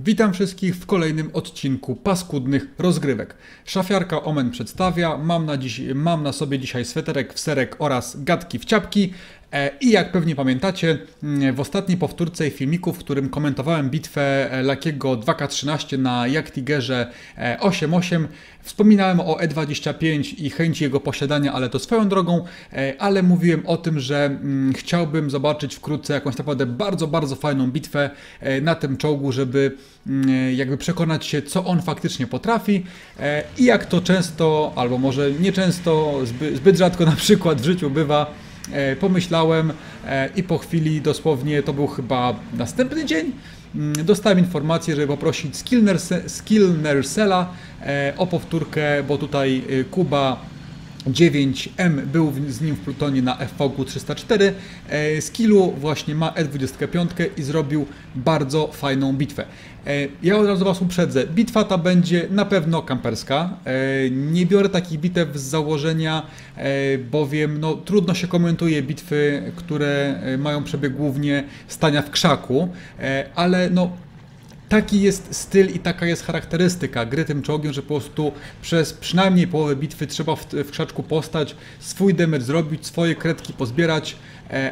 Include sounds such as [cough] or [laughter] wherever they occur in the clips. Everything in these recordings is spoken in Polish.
Witam wszystkich w kolejnym odcinku paskudnych rozgrywek. Szafiarka Omen przedstawia, mam na, dziś, mam na sobie dzisiaj sweterek w serek oraz gadki w ciapki. E, I jak pewnie pamiętacie, mm, w ostatniej powtórce filmiku, w którym komentowałem bitwę e, Lakiego 2K13 na Jaktigerze 8.8, wspominałem o E25 i chęci jego posiadania, ale to swoją drogą, e, ale mówiłem o tym, że mm, chciałbym zobaczyć wkrótce jakąś naprawdę bardzo, bardzo fajną bitwę na tym czołgu, żeby mm, jakby przekonać się, co on faktycznie potrafi i jak to często, albo może nieczęsto, zbyt, rzadko na przykład w życiu bywa, E, pomyślałem e, i po chwili dosłownie, to był chyba następny dzień, mm, dostałem informację, żeby poprosić Skillnersela e, o powtórkę, bo tutaj Kuba 9M był z nim w Plutonie na FVQ 304. Skillu właśnie ma E25 i zrobił bardzo fajną bitwę. E, ja od razu Was uprzedzę, bitwa ta będzie na pewno kamperska. E, nie biorę takich bitew z założenia, e, bowiem no, trudno się komentuje bitwy, które mają przebieg głównie stania w krzaku, ale no, taki jest styl i taka jest charakterystyka gry tym czołgiem, że po prostu przez przynajmniej połowę bitwy trzeba w, w krzaczku postać, swój damage zrobić, swoje kredki pozbierać,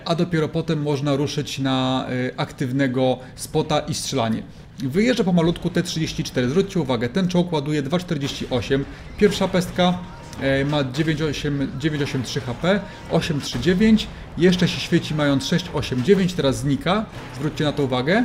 a dopiero potem można ruszyć na aktywnego spota i strzelanie. Wyjeżdża pomalutku T-34. Zwróćcie uwagę, ten czołg ładuje 2,48. Pierwsza pestka e, ma 983 HP, 839. Jeszcze się świeci mając 689, teraz znika. Zwróćcie na to uwagę.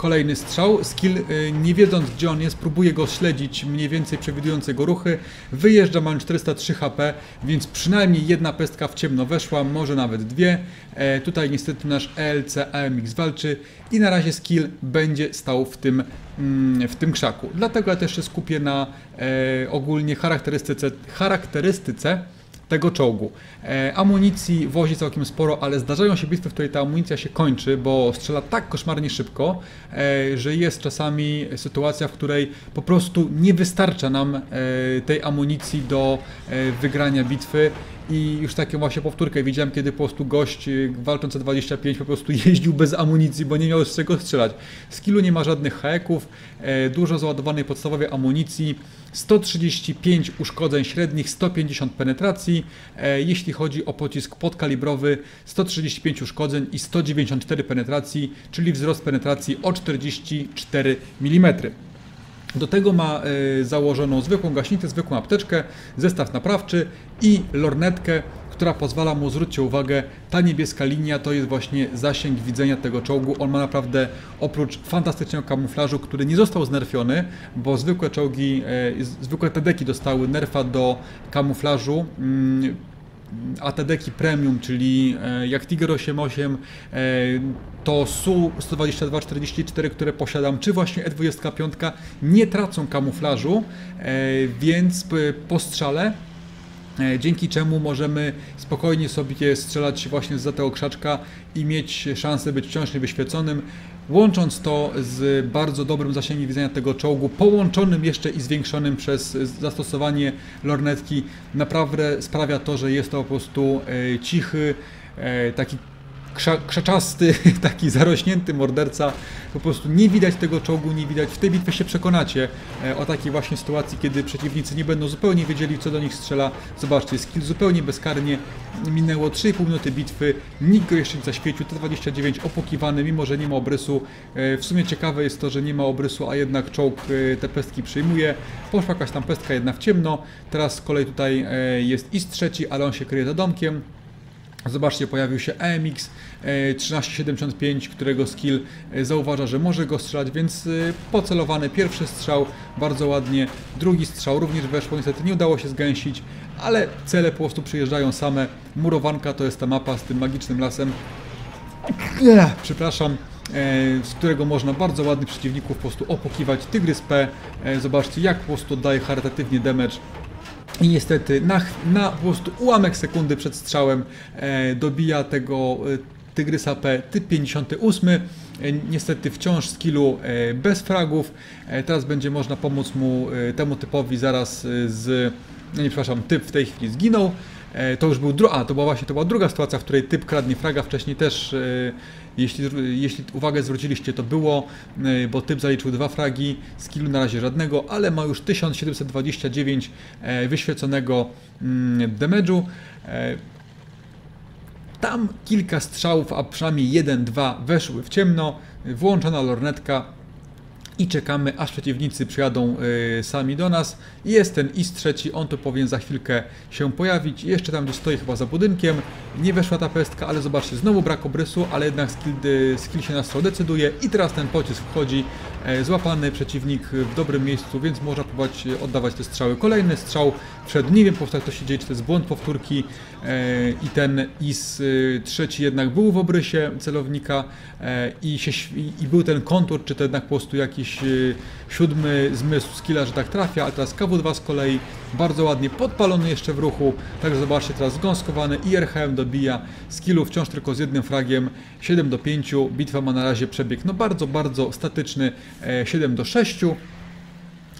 Kolejny strzał. Skill, y, nie wiedząc gdzie on jest, próbuje go śledzić, mniej więcej przewidując jego ruchy. Wyjeżdża, mając 403 HP, więc przynajmniej jedna pestka w ciemno weszła, może nawet dwie. E, tutaj niestety nasz ELC AMX walczy i na razie skill będzie stał w tym, mm, w tym krzaku. Dlatego ja też się skupię na e, ogólnie charakterystyce, charakterystyce tego czołgu. E, amunicji wozi całkiem sporo, ale zdarzają się bitwy, w której ta amunicja się kończy, bo strzela tak koszmarnie szybko, e, że jest czasami sytuacja, w której po prostu nie wystarcza nam e, tej amunicji do e, wygrania bitwy i już taką właśnie powtórkę widziałem, kiedy po prostu gość y, walczący 25 po prostu [laughs] jeździł bez amunicji, bo nie miał z czego strzelać. Skillu nie ma żadnych haeków, e, dużo załadowanej podstawowej amunicji, 135 uszkodzeń średnich, 150 penetracji. E, jeśli chodzi o pocisk podkalibrowy, 135 uszkodzeń i 194 penetracji, czyli wzrost penetracji o 44 mm. Do tego ma y, założoną zwykłą gaśnicę, zwykłą apteczkę, zestaw naprawczy i lornetkę, która pozwala mu, zwróćcie uwagę, ta niebieska linia to jest właśnie zasięg widzenia tego czołgu. On ma naprawdę oprócz fantastycznego kamuflażu, który nie został znerfiony, bo zwykłe czołgi, y, zwykłe TDki dostały nerfa do kamuflażu. ATD-ki premium, czyli e, jak Tiger 88, e, to Su-122-44, które posiadam, czy właśnie E25 nie tracą kamuflażu, e, więc po strzale dzięki czemu możemy spokojnie sobie strzelać właśnie z tego krzaczka i mieć szansę być wciąż niewyświeconym. Łącząc to z bardzo dobrym zasięgiem widzenia tego czołgu, połączonym jeszcze i zwiększonym przez zastosowanie lornetki, naprawdę sprawia to, że jest to po prostu e, cichy, e, taki krzaczasty, [laughs] taki zarośnięty morderca. Po prostu nie widać tego czołgu, nie widać. W tej bitwie się przekonacie e, o takiej właśnie sytuacji, kiedy przeciwnicy nie będą zupełnie wiedzieli, co do nich strzela. Zobaczcie, skill zupełnie bezkarnie. Minęło 3,5 minuty bitwy, nikt go jeszcze nie zaświecił. T29 opłukiwany, mimo że nie ma obrysu. E, w sumie ciekawe jest to, że nie ma obrysu, a jednak czołg e, te pestki przyjmuje. Poszła jakaś tam pestka jedna w ciemno. Teraz z kolei tutaj jest IS trzeci, ale on się kryje za domkiem. Zobaczcie, pojawił się 1375, e, którego skill e, zauważa, że może go strzelać, więc e, pocelowany pierwszy strzał, bardzo ładnie, drugi strzał również weszło, niestety nie udało się zgęsić, ale cele po prostu przyjeżdżają same. Murowanka to jest ta mapa z tym magicznym lasem. Przepraszam, z którego można bardzo ładnych przeciwników po prostu opokiwać. Tygrys P, zobaczcie jak po prostu daje charytatywnie damage i niestety na, na po prostu ułamek sekundy przed strzałem e, dobija tego e, Tygrysa P typ 58. E, niestety wciąż skillu e, bez fragów. E, teraz będzie można pomóc mu e, temu typowi zaraz z... Nie, przepraszam, typ w tej chwili zginął. E, to już był dru- a, to była właśnie to była druga sytuacja, w której typ kradnie fraga. Wcześniej też, e, jeśli, jeśli uwagę zwróciliście, to było, e, bo typ zaliczył dwa fragi, skillu na razie żadnego, ale ma już 1729 e, wyświeconego mm, damage'u. Tam kilka strzałów, a przynajmniej jeden, dwa weszły w ciemno, włączona lornetka i czekamy, aż przeciwnicy przyjadą y, sami do nas. Jest ten IS trzeci, on tu powinien za chwilkę się pojawić. Jeszcze tam gdzieś stoi chyba za budynkiem. Nie weszła ta pestka, ale zobaczcie, znowu brak obrysu, ale jednak skill, y, skill się na strzał decyduje. I teraz ten pocisk wchodzi, e, złapany przeciwnik w dobrym miejscu, więc można próbować oddawać te strzały. Kolejny strzał przed, nie wiem po co to się dzieje, czy to jest błąd powtórki e, i ten IS y, trzeci jednak był w obrysie celownika e, i, się, i był ten kontur, czy to jednak po prostu jakiś siódmy zmysł skilla, że tak trafia, a teraz KW2 z kolei bardzo ładnie podpalony jeszcze w ruchu, także zobaczcie teraz zgąskowany i RHM dobija. Skillu wciąż tylko z jednym fragiem. 7 do 5, bitwa ma na razie przebieg no bardzo, bardzo statyczny. E, 7 do 6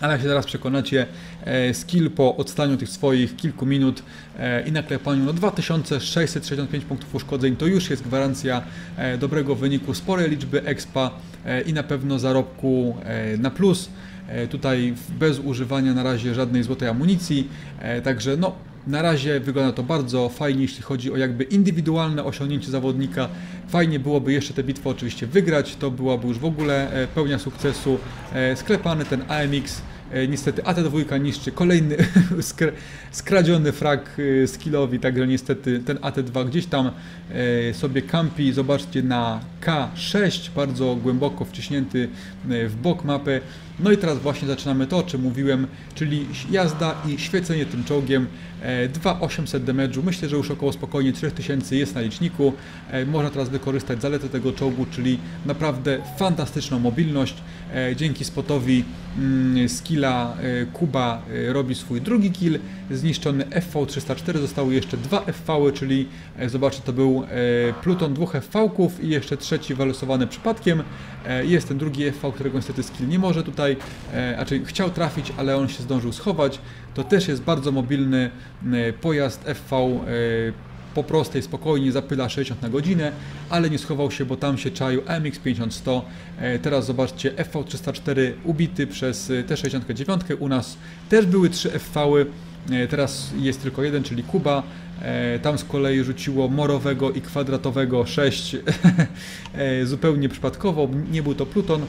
ale jak się zaraz przekonacie, e, skill po odstaniu tych swoich kilku minut e, i naklepaniu no 2665 punktów uszkodzeń. To już jest gwarancja e, dobrego wyniku, sporej liczby expa e, i na pewno zarobku e, na plus. E, Tutaj bez używania na razie żadnej złotej amunicji, e, także no na razie wygląda to bardzo fajnie, jeśli chodzi o jakby indywidualne osiągnięcie zawodnika. Fajnie byłoby jeszcze tę bitwę oczywiście wygrać, to byłaby już w ogóle e, pełnia sukcesu. Sklepany ten AMX, niestety AT2 niszczy kolejny [laughs] skr- skradziony frag skillowi, także niestety ten AT2 gdzieś tam sobie kampi. Zobaczcie na K6, bardzo głęboko wciśnięty w bok mapy. No i teraz właśnie zaczynamy to, o czym mówiłem, czyli jazda i świecenie tym czołgiem. E, 2800 damage'u, myślę, że już około spokojnie 3000 jest na liczniku. E, Można teraz wykorzystać zalety tego czołgu, czyli naprawdę fantastyczną mobilność. E, Dzięki spotowi mm, skilla e, Kuba e, robi swój drugi kill, zniszczony FV304, zostały jeszcze dwa FV-y, czyli e, zobaczcie, to był e, pluton dwóch FV-ków i jeszcze trzeci wylosowany przypadkiem. E, Jest ten drugi FV, którego niestety skill nie może tutaj, e, znaczy chciał trafić, ale on się zdążył schować. To też jest bardzo mobilny pojazd FV e, po prostej, spokojnie zapyla 60 na godzinę, ale nie schował się, bo tam się czaił AMX 5100. E, Teraz zobaczcie FV304 ubity przez e, T69. U nas też były trzy FV-y, teraz jest tylko jeden, czyli Kuba. Tam z kolei rzuciło morowego i kwadratowego 6 [laughs] e, zupełnie przypadkowo, nie był to Pluton.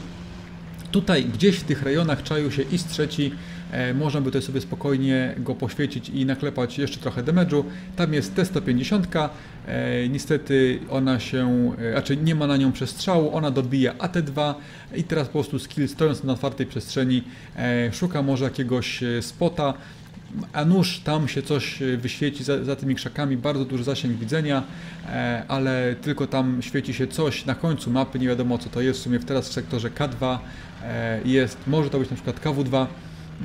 Tutaj gdzieś w tych rejonach czaił się IS trzeci, e, można by tutaj sobie spokojnie go poświecić i naklepać jeszcze trochę damage'u. Tam jest T150, e, niestety ona się, e, znaczy nie ma na nią przestrzału, ona dobija AT2 i teraz po prostu skill stojąc na otwartej przestrzeni e, szuka może jakiegoś e, spota, a nóż tam się coś e, wyświeci za, za tymi krzakami, bardzo duży zasięg widzenia, e, ale tylko tam świeci się coś na końcu mapy, nie wiadomo co to jest, w sumie teraz w sektorze K2 e, jest, może to być na przykład KW2,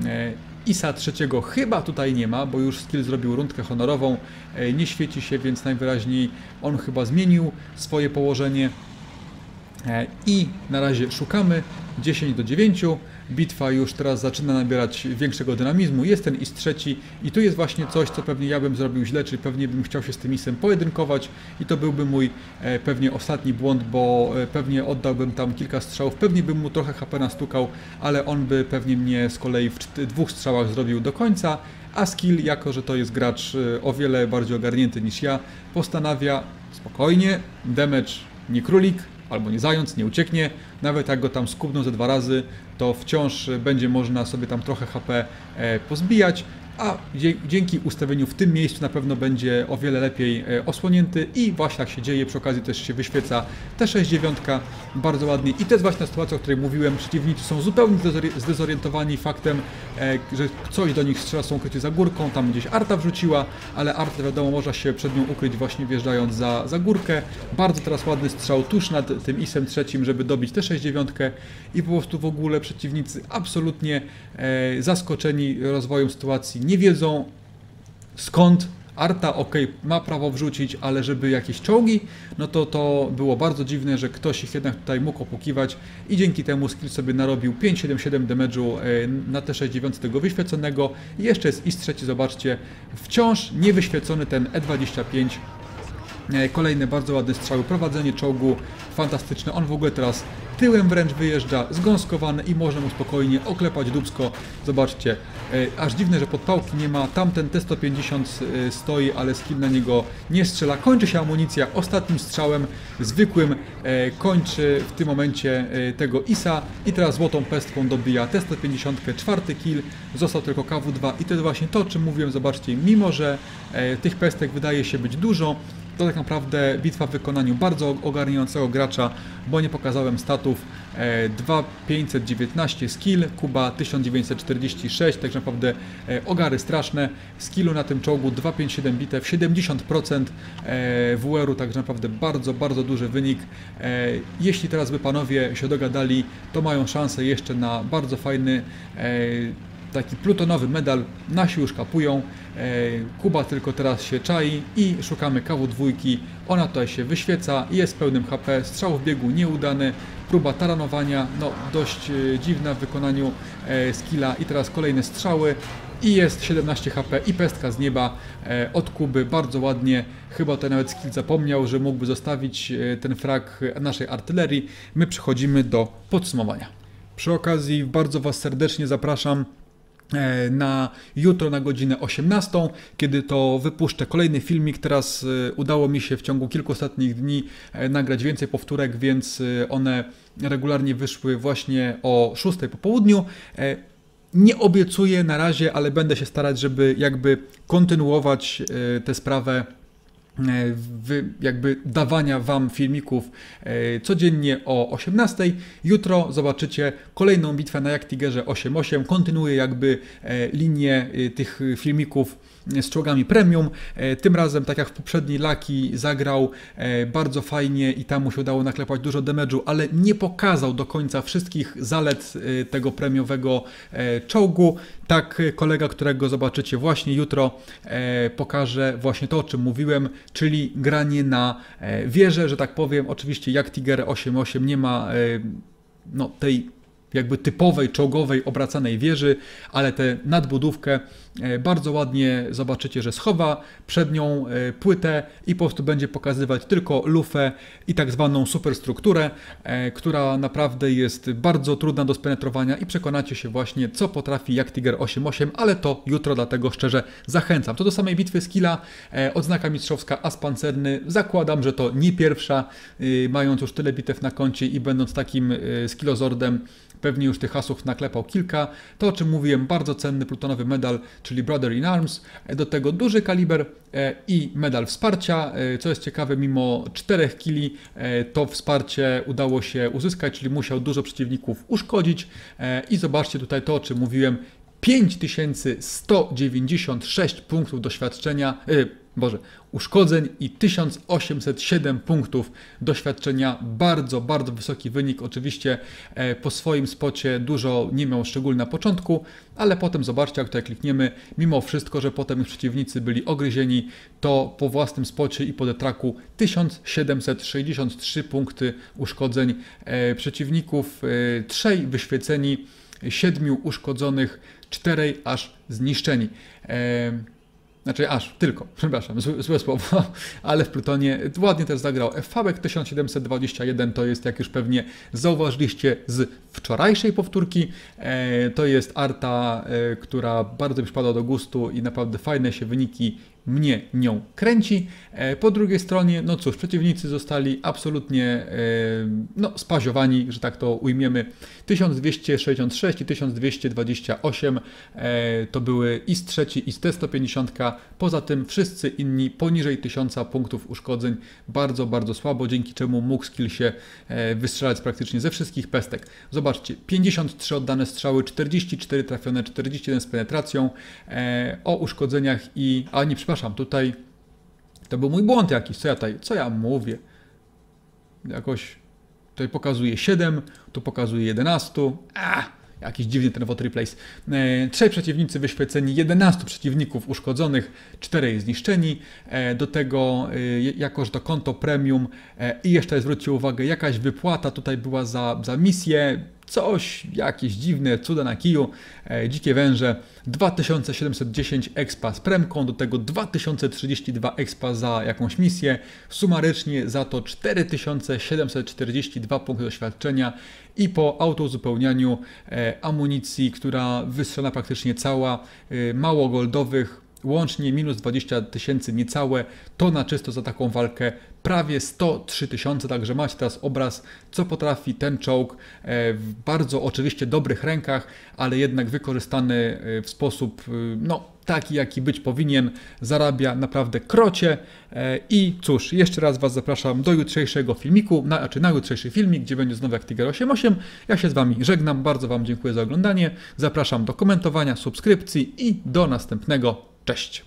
e, ISA trzeciego chyba tutaj nie ma, bo już skill zrobił rundkę honorową, e, nie świeci się, więc najwyraźniej on chyba zmienił swoje położenie. E, I na razie szukamy 10 do 9. Bitwa już teraz zaczyna nabierać większego dynamizmu. Jest ten IS trzeci i tu jest właśnie coś, co pewnie ja bym zrobił źle, czyli pewnie bym chciał się z tym ISem pojedynkować i to byłby mój e, pewnie ostatni błąd, bo e, pewnie oddałbym tam kilka strzałów, pewnie bym mu trochę HP nastukał, ale on by pewnie mnie z kolei w dwóch strzałach zrobił do końca, a skill, jako że to jest gracz o wiele bardziej ogarnięty niż ja, postanawia spokojnie, damage nie królik, albo nie zając, nie ucieknie. Nawet jak go tam skubną ze dwa razy, to wciąż będzie można sobie tam trochę HP e, pozbijać, a dzięki ustawieniu w tym miejscu na pewno będzie o wiele lepiej e, osłonięty i właśnie tak się dzieje, przy okazji też się wyświeca T69 bardzo ładnie. I to jest właśnie ta sytuacja, o której mówiłem, przeciwnicy są zupełnie zdezori- zdezorientowani faktem, e, że coś do nich strzela, są ukryci za górką, tam gdzieś Arta wrzuciła, ale Arta wiadomo, można się przed nią ukryć właśnie wjeżdżając za, za górkę. Bardzo teraz ładny strzał tuż nad tym isem trzecim, żeby dobić T69 i po prostu w ogóle przeciwnicy absolutnie e, zaskoczeni rozwojem sytuacji, nie wiedzą skąd Arta, ok, ma prawo wrzucić, ale żeby jakieś czołgi, no to to było bardzo dziwne, że ktoś ich jednak tutaj mógł opukiwać i dzięki temu skill sobie narobił 577 damage'u e, na T69 tego wyświeconego. I jeszcze jest IS trzeci, zobaczcie, wciąż niewyświecony ten E25 E, kolejne bardzo ładne strzały, prowadzenie czołgu fantastyczne. On w ogóle teraz tyłem wręcz wyjeżdża, zgąskowany i można mu spokojnie oklepać dubsko. Zobaczcie, e, aż dziwne, że podpałki nie ma. Tamten T-150 e, stoi, ale skill na niego nie strzela. Kończy się amunicja ostatnim strzałem, zwykłym, kończy w tym momencie tego ISA i teraz złotą pestką dobija T-150, czwarty kill, został tylko KW-2 i to jest właśnie to, o czym mówiłem, zobaczcie, mimo że tych pestek wydaje się być dużo, to tak naprawdę bitwa w wykonaniu bardzo ogarniającego gracza, bo nie pokazałem statów. 2519 e, skill, Kuba 1946, także naprawdę e, ogary straszne. Skillu na tym czołgu 257 bitew, 70% WR-u, także naprawdę bardzo, bardzo duży wynik. E, jeśli teraz by panowie się dogadali, to mają szansę jeszcze na bardzo fajny taki plutonowy medal. Nasi już kapują. E, Kuba tylko teraz się czai i szukamy KW2. Ona tutaj się wyświeca, jest pełnym HP, strzał w biegu nieudany, próba taranowania, no dość e, dziwna w wykonaniu e, skilla i teraz kolejne strzały i jest 17 HP i pestka z nieba od Kuby, bardzo ładnie, chyba tutaj nawet skill zapomniał, że mógłby zostawić ten frag naszej artylerii. My przechodzimy do podsumowania. Przy okazji bardzo Was serdecznie zapraszam na jutro na godzinę 18, kiedy to wypuszczę kolejny filmik. Teraz e, udało mi się w ciągu kilku ostatnich dni e, nagrać więcej powtórek, więc one regularnie wyszły właśnie o 6 po południu. Nie obiecuję na razie, ale będę się starać, żeby jakby kontynuować tę sprawę E, jakby dawania Wam filmików e, codziennie o 18. Jutro zobaczycie kolejną bitwę na Jaktigerze 8.8. Kontynuuję jakby e, linię tych filmików z czołgami premium. E, tym razem, tak jak w poprzedniej Laki, zagrał e, bardzo fajnie i tam mu się udało naklepać dużo damage'u, ale nie pokazał do końca wszystkich zalet e, tego premiowego czołgu. Tak, kolega, którego zobaczycie właśnie jutro, pokaże właśnie to, o czym mówiłem, czyli granie na wieżę, że tak powiem. Oczywiście jak Tiger 8.8 nie ma no, tej jakby typowej, czołgowej, obracanej wieży, ale tę nadbudówkę e, bardzo ładnie zobaczycie, że schowa przed nią e, płytę i po prostu będzie pokazywać tylko lufę i tak zwaną superstrukturę, e, która naprawdę jest bardzo trudna do spenetrowania i przekonacie się właśnie, co potrafi jak Tiger 8.8, ale to jutro, dlatego szczerze zachęcam. To do samej bitwy Skilla, odznaka mistrzowska as pancerny, zakładam, że to nie pierwsza, mając już tyle bitew na koncie i będąc takim skillozordem, pewnie już tych hasów naklepał kilka. To, o czym mówiłem, bardzo cenny plutonowy medal, czyli Brother in Arms, do tego duży kaliber e, i medal wsparcia. E, co jest ciekawe, mimo 4 kili e, to wsparcie udało się uzyskać, czyli musiał dużo przeciwników uszkodzić. I zobaczcie tutaj to, o czym mówiłem, 5196 punktów doświadczenia, Boże, uszkodzeń i 1807 punktów doświadczenia. Bardzo, bardzo wysoki wynik. Oczywiście e, po swoim spocie dużo nie miał, szczególnie na początku, ale potem zobaczcie, jak tutaj klikniemy, mimo wszystko, że potem przeciwnicy byli ogryzieni, to po własnym spocie i po detraku 1763 punkty uszkodzeń e, przeciwników, e, trzej wyświeceni, siedmiu uszkodzonych, czterej aż zniszczeni. Znaczy aż, tylko, przepraszam, złe, złe słowo, [laughs] ale w Plutonie ładnie też zagrał. FVek 1721 to jest, jak już pewnie zauważyliście z wczorajszej powtórki, e, to jest arta, e, która bardzo mi przypadła do gustu i naprawdę fajne się wyniki mnie nią kręci. E, po drugiej stronie, no cóż, przeciwnicy zostali absolutnie e, no, spaziowani, że tak to ujmiemy. 1266 i 1228 e, to były IS 3 i T150. Poza tym wszyscy inni poniżej 1000 punktów uszkodzeń. Bardzo, bardzo słabo, dzięki czemu mógł skill się wystrzelać praktycznie ze wszystkich pestek. Zobaczcie, 53 oddane strzały, 44 trafione, 41 z penetracją. O uszkodzeniach i... A nie, przepraszam, przepraszam, tutaj to był mój błąd jakiś, co ja tutaj, co ja mówię? Jakoś tutaj pokazuje 7, tu pokazuje 11. A, Jakiś dziwny ten Water Replace. E, trzej przeciwnicy wyświeceni, 11 przeciwników uszkodzonych, 4 zniszczeni. E, do tego, e, jako że to konto premium i jeszcze zwróćcie uwagę, jakaś wypłata tutaj była za, za misję, coś, jakieś dziwne cuda na kiju, e, dzikie węże, 2710 expa z premką, do tego 2032 expa za jakąś misję, sumarycznie za to 4742 punkty doświadczenia i po autozupełnianiu e, amunicji, która wystrzela praktycznie cała, e, mało goldowych, łącznie minus 20 tysięcy niecałe, to na czysto za taką walkę prawie 103 tysiące, także macie teraz obraz, co potrafi ten czołg e, w bardzo oczywiście dobrych rękach, ale jednak wykorzystany e, w sposób e, no, taki, jaki być powinien, zarabia naprawdę krocie. I cóż, jeszcze raz Was zapraszam do jutrzejszego filmiku, na, znaczy na jutrzejszy filmik, gdzie będzie znowu jak Tiger 88. Ja się z Wami żegnam, bardzo Wam dziękuję za oglądanie. Zapraszam do komentowania, subskrypcji i do następnego. Cześć!